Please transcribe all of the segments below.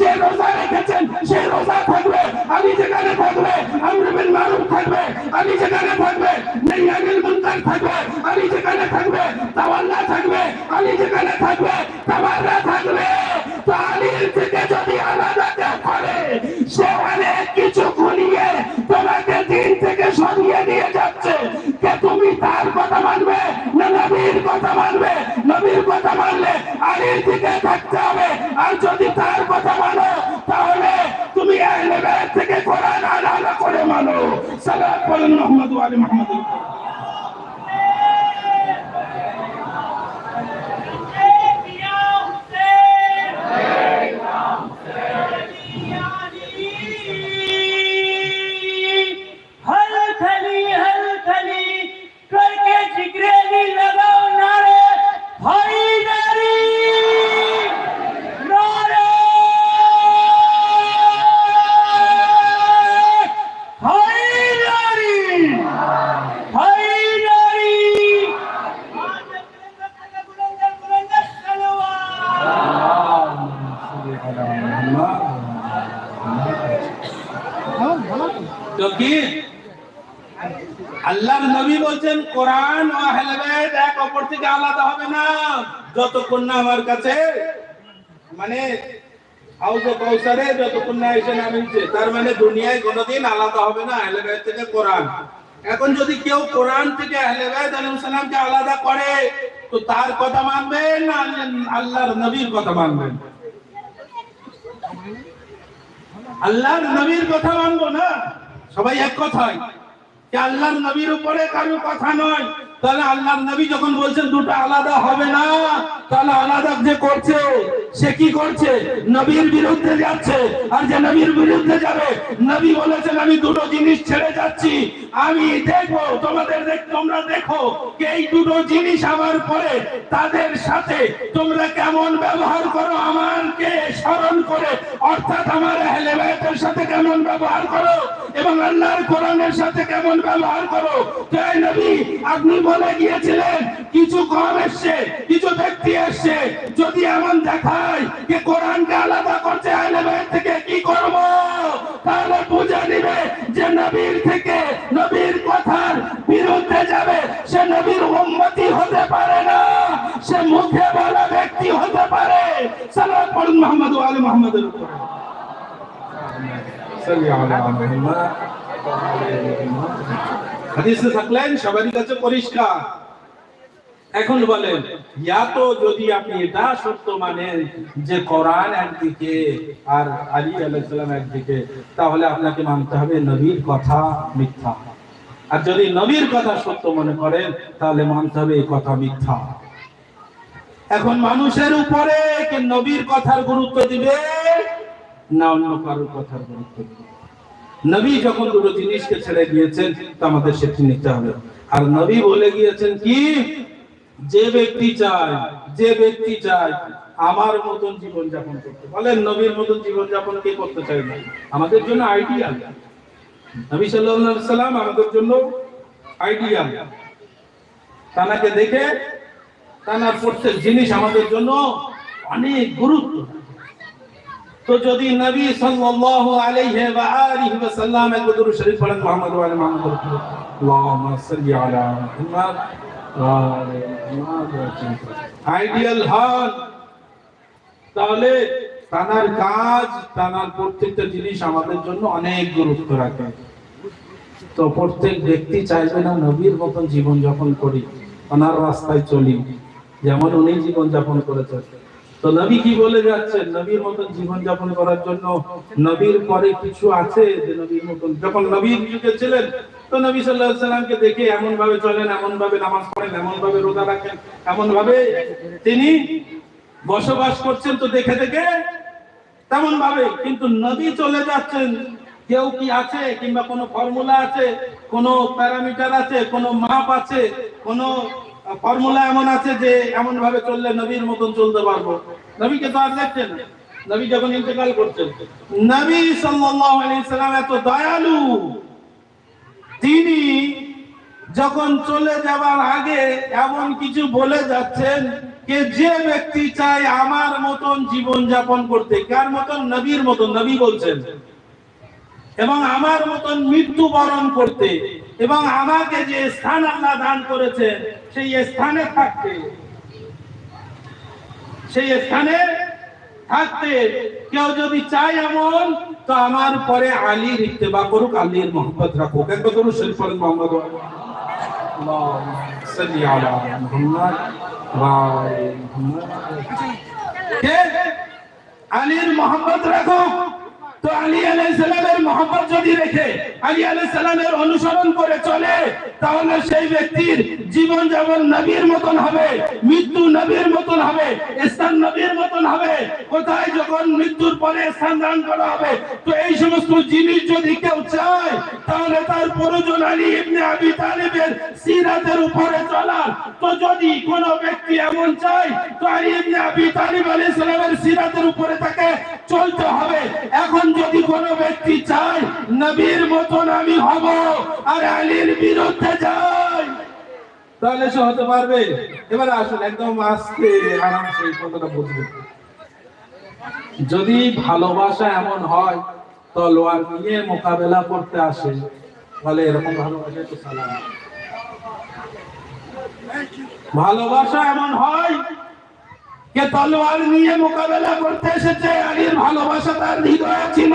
যে রোজা রেখেছেন সেই রোজা থাকবে আমি যেখানে থাকবে আমরুবিল মারুফ থাকবে আমি যেখানে থাকবে নেইয়ানিল মুনকার থাকবে আমি যেখানে থাকবে তাওয়াল্লা থাকবে আমি যেখানে থাকবে তাওয়াল্লা থাকবে তো আলীর থেকে যদি আলাদা করে সে অনেক কিছু ঘুরিয়ে তোমাকে দিন থেকে সরিয়ে নিয়ে যাচ্ছে কে তুমি তার কথা মানবে না নবীর কথা মানবে নবীর কথা মানলে আলীর দিকে থাকতে হবে আর যদি তার কথা মানো তাহলে তুমি আহলে বাইত থেকে কোরআন আলাদা করে মানো সালাত বলেন মোহাম্মদ আলী না আমার কাছে মানে মানে কেউ কোরআন থেকে আলাদা করে, তো তার কথা মানবেন না আল্লাহর নবীর কথা মানবেন? আল্লাহর নবীর কথা মানবো না? সবাই এক কথাই যে আল্লাহর নবীর উপরে কারও কথা নয়। তাহলে আল্লাহর নবী যখন বলছেন দুটো আলাদা হবে না, তাহলে আলাদা যে করছে, সে কি করছে? নবীর বিরুদ্ধে যাচ্ছে। আর যে নবীর বিরুদ্ধে যাবে, নবী বলেছেন, আমি দুটো জিনিস ছেড়ে যাচ্ছি। আমি দেখব, তোমাদের তোমরা দেখো যে এই দুটো জিনিস আমার পরে। তাদের সাথে তোমরা কেমন ব্যবহার করো, আমাকে স্মরণ করে। অর্থাৎ আমার আহলে বাইতের সাথে কেমন ব্যবহার করো এবং আল্লাহর কোরআনের সাথে কেমন ব্যবহার করো? তাই নবী, আপনি বলে গিয়েছিলেন, কিছু কম এসছে, কিছু ব্যক্তি এসছে। যদি এমন দেখায় যে কোরআনকে আলাদা করছে আহলে বাইত থেকে কি করব তাহলে বুঝে নিবে যে নবীর থেকে নবীর কথার বিরুদ্ধে যাবে সে নবীর উম্মতি হতে পারে না সে মুখে বলা ব্যক্তি হতে পারে সালাত পড়ুন মোহাম্মদ ওয়া আলী মোহাম্মদের উপরে হাদিসে থাকলেন সবারই কাছে পরিষ্কার। এখন বলেন, ইয়া তো যদি আপনি এটা সত্য মানেন যে কোরআন একদিকে আর আলী আলাইসালাম একদিকে, তাহলে আপনাকে মানতে হবে নবীর কথা মিথ্যা। আর যদি নবীর কথা সত্য মনে করেন, তাহলে মানতে হবে এই কথা মিথ্যা। এখন মানুষের উপরে নবীর কথার গুরুত্ব দিবে? না অন্য কারোর কথার গুরুত্ব নবী যখন দুটো জিনিসকে ছেড়ে দিয়েছেন, তা আমাদের সেটি নিতে হবে। আর নবী বলে গিয়েছেন কি? যে ব্যক্তি চায়, যে ব্যক্তি চায়, আমার মতন জীবন যাপন করতে। বলেন, নবীর মতন জীবন যাপন কে করতে চায় না? আমাদের জন্য আইডিয়াল নবী সাল্লাল্লাহু সাল্লাম আমাদের জন্য আইডিয়াল তানাকে দেখে তানার প্রত্যেক জিনিস আমাদের জন্য অনেক গুরুত্ব। তো যদি নবী সাল্লাল্লাহু আলাইহি ওয়া আলিহি ওয়া সাল্লাম এক দুরূদ শরীফ পড়েন, মুহাম্মদ ওয়া আলি মুহাম্মদ আল্লাহুম্মা সাল্লি আলা মুহাম্মদ ওয়া আলি মুহাম্মদ আইডিয়াল হন তাহলে তানার কাজ, তানার প্রত্যেকটা জিনিস আমাদের জন্য অনেক গুরুত্ব রাখে। তো প্রত্যেক ব্যক্তি চাইবে না নবীর মতন জীবন যাপন করি ওনার রাস্তায় চলি, যেমন উনি জীবন যাপন করেছেন। তো নবী কি বলে যাচ্ছেন? নবীর মতন জীবন যাপন করার জন্য নবীর পরে কিছু আছে যে নবীর মতন? যখন নবীর যুগে ছিলেন, তো নবী আলাইহি সাল্লামকে দেখে এমন ভাবে চলেন এমন ভাবে নামাজ পড়েন এমন ভাবে রোজা রাখেন এমন ভাবে তিনি বসবাস করছেন তো দেখে দেখে তেমন ভাবে কিন্তু নবী চলে যাচ্ছেন, কেউ কি আছে কিংবা কোনো ফর্মুলা আছে, কোনো প্যারামিটার আছে, কোনো মাপ আছে, কোনো ফর্মুলা এমন আছে যে এমন ভাবে চললে নবীর মতন চলতে পারব? নবীকে তো আর দেখছেন নবী যখন ইন্তেকাল করছেন, নবী সাল্লাম এত দয়ালু। তিনি যখন চলে যাবার আগে এমন কিছু বলে যাচ্ছেন যে যে ব্যক্তি চায় আমার মতন জীবন যাপন করতে, কার মতন? নবীর মতন। নবী বলছেন, এবং আমার মতন মৃত্যু বরণ করতে, এবং আমাকে যে স্থান আল্লাহ দান করেছেন, সেই স্থানে থাকতে সেই স্থানে থাকতে কেউ যদি চায় এমন, তো আমার পরে আলী লিখতে বা করুক, আলীর মোহাম্মদ রাখুক। একবার করুন শরীফ মোহাম্মদ আলীর মোহাম্মদ রাখুক। তো আলী আলাই সালাম মোহাম্মত যদি রেখে আলী আলাইহিস সালামের অনুসরণ করে চলে, তাহলে সেই ব্যক্তির জীবন যেমন নবীর মতন হবে, মৃত্যু নবীর মতন হবে, স্থান নবীর মতন হবে, কোথায় যখন মৃত্যুর পরে স্থান দান করা হবে, তো এই সমস্ত জিনিস যদি কেউ চায়, তাহলে তার প্রয়োজন আলী ইবনে আবি তালিবের সিরাতের উপরে চলা তো যদি কোন ব্যক্তি এমন চায়, তো আলী ইবনে আবি তালিব আলাইহিস সালামের সিরাতের উপরে তাকে চলতে হবে এখন যদি কোন ব্যক্তি চায় নবীর মতন আমি হব, আর আলীর বিরুদ্ধে যাই। তাহলে সে হতে পারবে? এবারে আসুন, একদম আস্তে আরামসে এই কথাটা বুঝবেন যদি ভালোবাসা এমন হয়, তলোয়ার নিয়ে মোকাবেলা করতে আসে, তাহলে এরকম ভালোবাসা তো সালাম। ভালোবাসা এমন হয় কে তলোয়ার নিয়ে মোকাবেলা করতে এসেছে আলীর ভালোবাসা তার হৃদয়ে ছিল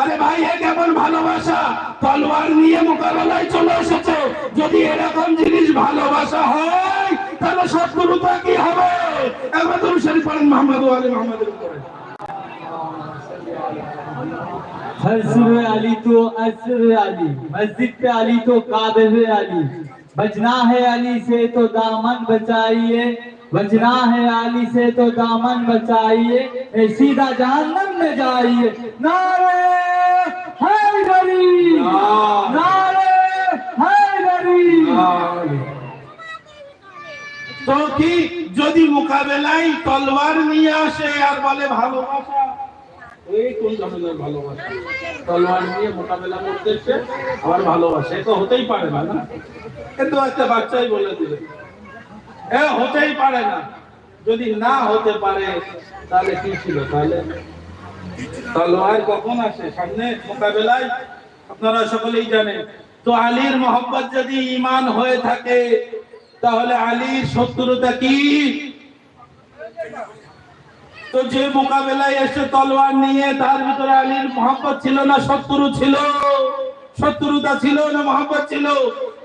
আরে ভাই এ কেমন ভালোবাসা তলোয়ার নিয়ে মোকাবেলায় চলে এসেছে যদি এরকম জিনিস ভালোবাসা হয় তাহলে শত্রুতা কি হবে একবার তুমি শরীফ পড়েন মোহাম্মদ আলী মোহাম্মদের উপরে हसर अली तो असर अली मस्जिद पे अली तो काबे पे अली बजना है अली से तो दामन बचाइए बजना है अली से तो दामन बचाइए ए सीधा जहन्नम में जाइए नारे हैदरी नारे हैदरी তো কি যদি মোকাবেলায় তলোয়ার নিয়ে আসে আর বলে ভালোবাসা এই কোন ধরনের ভালোবাসা তলোয়ার নিয়ে মোকাবেলা করতে এসে আবার ভালোবাসা এ তো হতেই পারে না না এ তো একটা বাচ্চাই বলে দিলে এ, হতেই পারে না। যদি না হতে পারে, তাহলে কি ছিল? তাহলে তলোয়ার কখন আসে? সামনে মোকাবেলায় আপনারা সকলেই জানেন। তো আলীর যদি ইমান হয়ে থাকে, তাহলে আলীর শত্রুতা কি? তো যে মোকাবেলায় এসে তলোয়ার নিয়ে, তার ভিতরে আলীর মোহাম্মত ছিল না শত্রু ছিল? শত্রুতা ছিল না মোহাম্মত ছিল?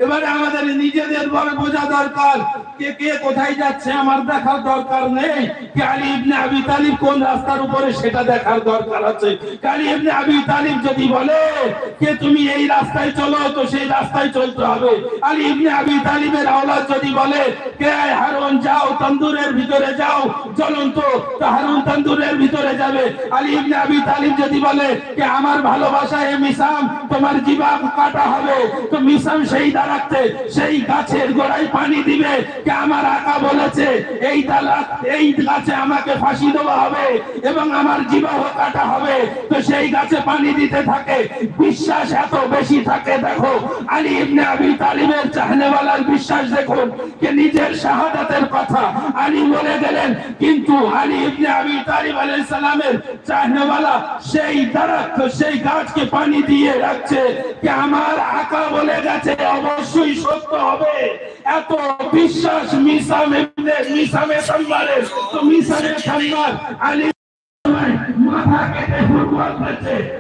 এবারে আমাদের নিজেদের ভাবে বোঝা দরকার কে কে কোথায় যাচ্ছে, আমার দেখার দরকার নেই। কে আলী ইবনে আবি তালিব কোন রাস্তার উপরে সেটা দেখার দরকার আছে। আলী ইবনে আবি তালিব যদি বলে কে তুমি এই রাস্তায় চলো, তো সেই রাস্তায় চলতে হবে। আলী ইবনে আবি তালিবের আওলাদ যদি বলে কে হারুন, যাও তন্দুরের ভিতরে যাও, জ্বলন্ত, তো হারুন তন্দুরের ভিতরে যাবে। আলী ইবনে আবি তালিব যদি বলে কে আমার ভালোবাসা হে মিসাম তোমার জিবা কাটা হবে, তো মিসাম সেই দাঁড়াতে সেই গাছের গোড়ায় পানি দিবে। কে আমার আকা বলেছে, এই তালা, এই গাছে আমাকে ফাঁসি দেওয়া হবে এবং আমার জিবাহ কাটা হবে। তো সেই গাছে পানি দিতে থাকে, বিশ্বাস এত বেশি থাকে, দেখো, আলী ইবনে আবি তালিবের চাহনেওয়ালার বিশ্বাস দেখুন যে নিজের শাহাদাতের কথা। আলী বলে গেলেন, কিন্তু আলী ইবনে আবি তালিব আলাইহিস সালামের চাহনেওয়ালা সেই দারাত সেই গাছকে পানি দিয়ে রাখছে। যে আমার আকা বলে গেছে অবশ্যই সত্য হবে। এত বিশ্বাস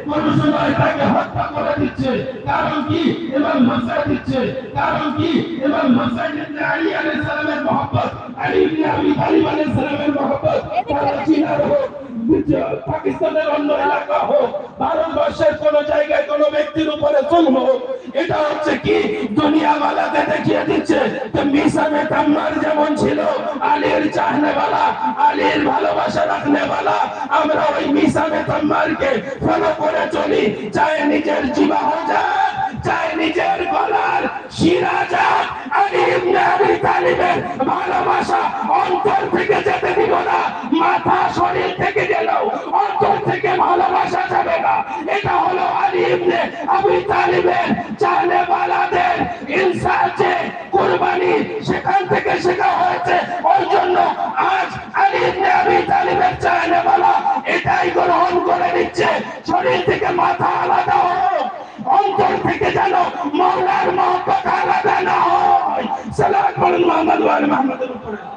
কোন সময় তাকে হত্যা করে দিচ্ছে। কারণ কি? এবং মশা দিচ্ছে। কারণ কি? এবং মশা দিচ্ছে আলী আলাইহিস সালামের মহব্বত। আলী সালামের মহব্বত। পাকিস্তানের অন্য এলাকা হোক, ভারতবর্ষের কোন জায়গায় কোন ব্যক্তির উপরে হোক, এটা হচ্ছে কি? দুনিয়া ওয়ালাকে দেখিয়ে দিচ্ছে যে মিসামে যেমন ছিল, আলীর চাহনেওয়ালা আলীর ভালোবাসা রাখনেওয়ালা আমরা ওই মিসামে তাম্মারকে ফলো করে চলি। চাই নিজের জীবা হয়ে যাক চাই নিজের গলার শিরা যাক আলী ইবনে আবি তালিবের ভালোবাসা অন্তর থেকে যেতে দিব না। মাথা শরীর থেকে গেলেও অন্তর থেকে ভালোবাসা যাবে না। এটা হলো আলী আবি তালিবের চাহনে বালাদের ইনসাফে কুরবানি। সেখান থেকে শেখা হয়েছে ওই জন্য আজ আলী আবি তালিবের চাহনে বালা এটাই গ্রহণ করে নিচ্ছে। শরীর থেকে মাথা আলাদা হোক, অন্তর থেকে যেন মৌলার মহব্বত আলাদা না হয়। সালাম বলুন মোহাম্মদ ওয়াল মোহাম্মদের উপরে।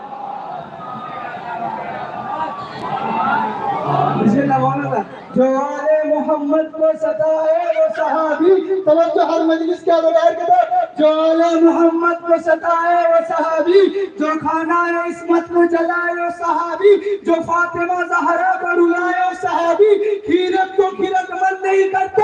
जो आले मोहम्मद को सताए वो सहाबी। तवज्जो हर मजलिस के बगैर के जो आले मोहम्मद को सताए वो सहाबी। जो खाना इस्मत को जलाए वो सहाबी। जो फातिमा जहरा को रुलाए वो सहाबी। खीरत को खीरत मन नहीं करते।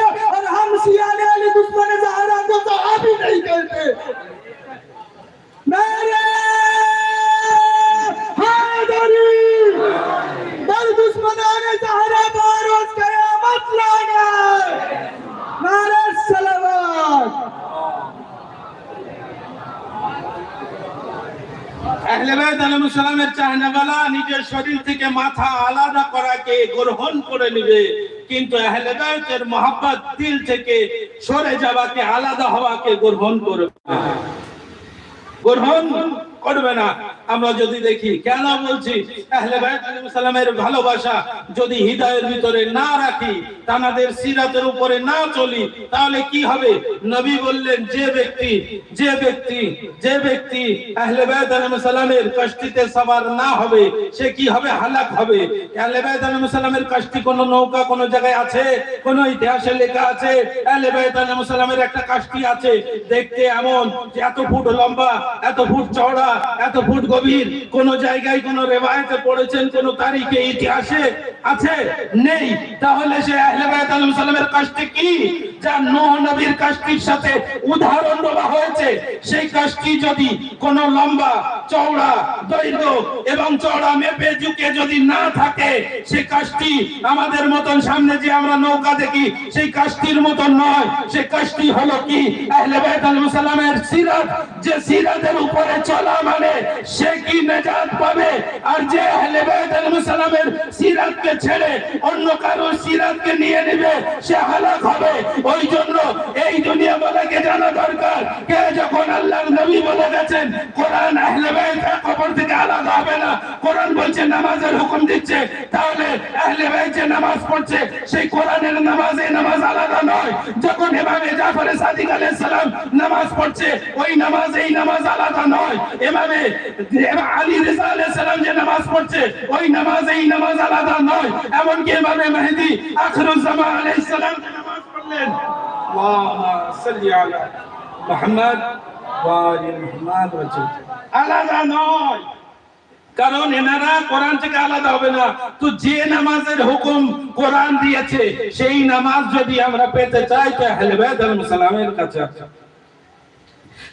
নিজের শরীর থেকে মাথা আলাদা করাকে গ্রহণ করে নেবে কিন্তু আহলে বাইতের মহব্বত দিল থেকে সরে যাওয়াকে, আলাদা হওয়াকে গ্রহণ করবে। গ্রহণ করবে না আমরা যদি দেখি, কেন বলছি ভালোবাসা যদি হৃদয়ের ভিতরে না রাখি, তানাদের সিরাতের উপরে না চলি, তাহলে কি হবে? নবী বললেন, যে ব্যক্তি যে ব্যক্তি যে ব্যক্তি সালামের কষ্টিতে সবার না হবে, সে কি হবে? হালাক হবে। সালামের কষ্টি কোন নৌকা কোন জায়গায় আছে? কোন ইতিহাসে লেখা আছে সালামের একটা কাষ্টি আছে? দেখতে এমন এত ফুট লম্বা, এত ফুট চওড়া, এত ফুট গভীর। কোন জায়গায় কোন রেওয়ায়েতে পড়েছেন, কোন তারিখে ইতিহাসে আছে? নেই। তাহলে সে আহলে বাইত সালামের কাষ্টি কি? যা নূহ নবীর কাষ্টির সাথে উদাহরণ দেওয়া হয়েছে। সেই কাষ্টি যদি কোন লম্বা চওড়া দৈর্ঘ্য এবং চওড়া মেপে ঝুঁকে যদি না থাকে সেই কাষ্টি আমাদের মতন সামনে যে আমরা নৌকা দেখি, সেই কাষ্টির মতন নয়। সেই কাষ্টি হলো কি? আহলে বাইত আলাইহিস সালামের সিরাত। যে সিরাতের উপরে চলা মানে সে কি নেজাত পাবে আর যে আহলে বাইত আলাইহিস সালামের সিরাতকে ছেড়ে অন্য কারও সিরাতকে নিয়ে নেবে, সে হালাক হবে। ওই জন্য এই দুনিয়া বলাকে জানা দরকার। কে যখন আল্লাহর নবী বলে গেছেন, কোরআন আহলে বাইত কবর থেকে আলাদা হবে না। কোরআন বলছে, নামাজের হুকুম দিচ্ছে। তাহলে আহলে বাইত যে নামাজ পড়ছে, সেই কোরআনের নামাজে নামাজ আলাদা নয়, যখন ইমামে জাফর সাদিক আলাইহিস নামাজ পড়ছে, ওই নামাজ এই নামাজ আলাদা নয়। ইমামে আলী রিজা আলাইহিস সালাম যে নামাজ পড়ছে, ওই নামাজ এই নামাজ আলাদা নয়। এমনকি ইমামে মেহেদী আখিরুজ্জামান আলাইহিস সালাম নামাজ পড়লেন, আল্লাহুম্মা সাল্লি আলা মুহাম্মদ ওয়া আলি মুহাম্মদ আলাদা নয়। কারণ এনারা কোরআন থেকে আলাদা হবে না। তো যে নামাজের হুকুম কোরআন দিয়েছে, সেই নামাজ যদি আমরা পেতে চাই, তো সালামের কাছে আছে।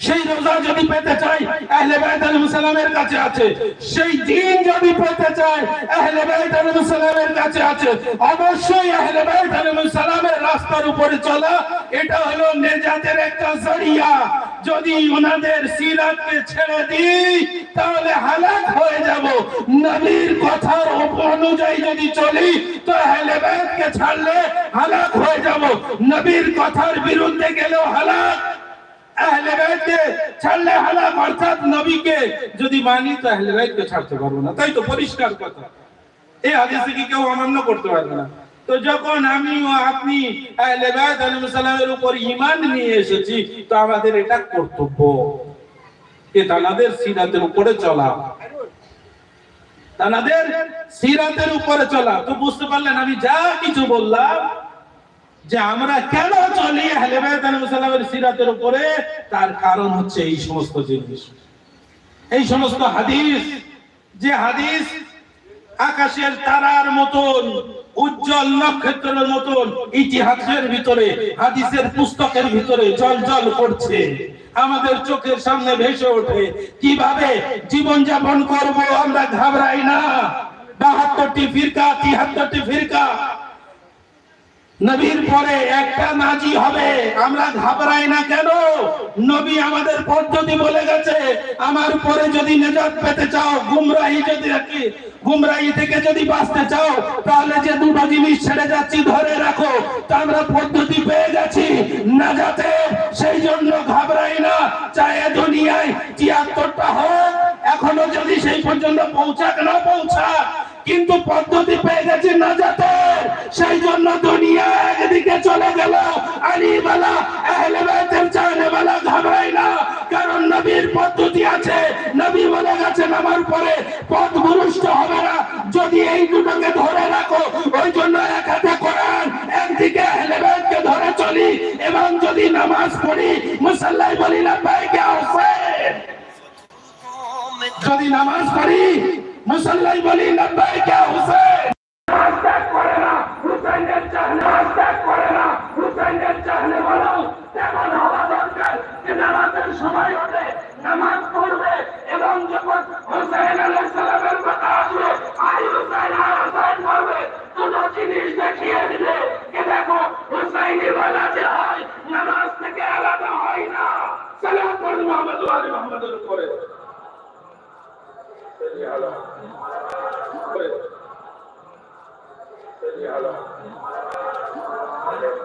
সেই রোজা যদি পেতে চাই, আহলে বাইত আলাইহিস সালামের কাছে আছে। সেই দিন যদি পেতে চাই, আহলে বাইত আলাইহিস সালামের কাছে আছে। অবশ্যই আহলে বাইত আলাইহিস সালামের রাস্তার উপরে চলা, এটা হলো নেজাতের একটা জরিয়া। যদি ওনাদের সিরাতকে ছেড়ে দিই, তাহলে হালাক হয়ে যাব। নবীর কথার অনুযায়ী যদি চলি তো আহলে বাইতকে ছাড়লে হালাক হয়ে যাব। নবীর কথার বিরুদ্ধে গেলেও হালাক আহলে বাইতকে ছাড়লে হালাক অর্থাৎ নবীকে যদি মানি তো আহলে বাইতকে ছাড়তে পারব না। তাই তো পরিষ্কার কথা। এই হাদিসে কি কেউ অমান্য করতে পারবে না? তো যখন আমি ও আপনি বাইত আলাইহিস সালামের উপর ঈমান নিয়ে এসেছি, তো আমাদের এটা কর্তব্য। যে তানাদের সিরাতের উপরে চলা। তানাদের সিরাতের উপরে চলা। তো বুঝতে পারলেন, আমি যা কিছু বললাম, যে আমরা কেন চলি আহলে বাইত আলাইহিস সালামের সিরাতের উপরে, তার কারণ হচ্ছে এই সমস্ত জিনিস। এই সমস্ত হাদিস, যে হাদিস আকাশের তারার মতন, উজ্জ্বল নক্ষত্রের মতন, ইতিহাসের ভিতরে, হাদিসের পুস্তকের ভিতরে জল জল করছে। আমাদের চোখের সামনে ভেসে ওঠে, কীভাবে জীবন যাপন করব আমরা ঘাবড়াই না। বাহাত্তরটি ফিরকা, তিহাত্তরটি ফিরকা। নবীর পরে একটা নাজি হবে, আমরা ঘাবড়াই না কেন? নবী আমাদের পদ্ধতি বলে গেছে, আমার পরে যদি নেজাত পেতে চাও, গুমরাহি যদি রাখি গুমরাহি থেকে যদি বাঁচতে চাও, তাহলে যে দুটো জিনিস ছেড়ে যাচ্ছি, ধরে রাখো। তা আমরা পদ্ধতি পেয়ে গেছি। না যাতে সেই জন্য ঘাবড়াই না চাহে দুনিয়ায় তিয়াত্তরটা হোক, এখনও যদি সেই পর্যন্ত পৌঁছাক না পৌঁছা কিন্তু পদ্ধতি পেয়ে গেছে না যাতে সেই জন্য দুনিয়া একদিকে চলে গেল। আলিবালা আহলে ওই জন্য এক হাতে কোরআন, একদিকে আহলে ধরে চলি। এবং যদি নামাজ পড়ি, মুসাল্লাই বলি না বাইকে হোসেন যদি নামাজ পড়ি, মুসাল্লাই বলি লব্বাইকা হুসেন